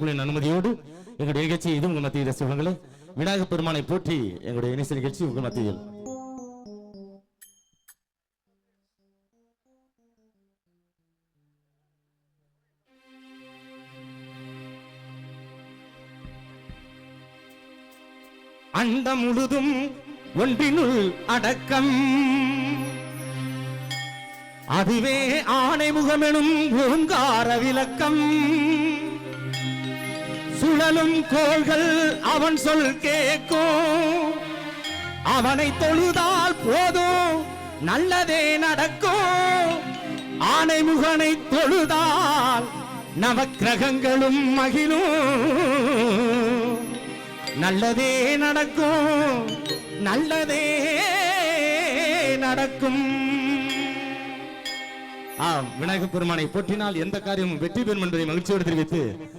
அனுமதியோடு எங்களுடைய நிகழ்ச்சி இது உங்கள் மத்தியில் ரசிகர்களே விநாயக பெருமானை போற்றி எங்களுடைய இணைச நிகழ்ச்சி உங்கள் மத்தியில். அண்டம் முழுதும் ஒன்றினுள் அடக்கம். அதுவே ஆணைமுகமெனும் ஓங்கார விளக்கம். சுழலும் கோள்கள் அவன் சொல் கேட்கும். அவனை தொழுதால் போதும் நல்லதே நடக்கும். ஆணைமுகனை தொழுதால் நவக்கிரகங்களும் மகிழும். நல்லதே நடக்கும் நல்லதே நடக்கும். ஆ விநாயகப் பெருமானை போற்றினால் எந்த காரியமும் வெற்றி பெறும் என்பதை மகிழ்ச்சியோடு தெரிவித்து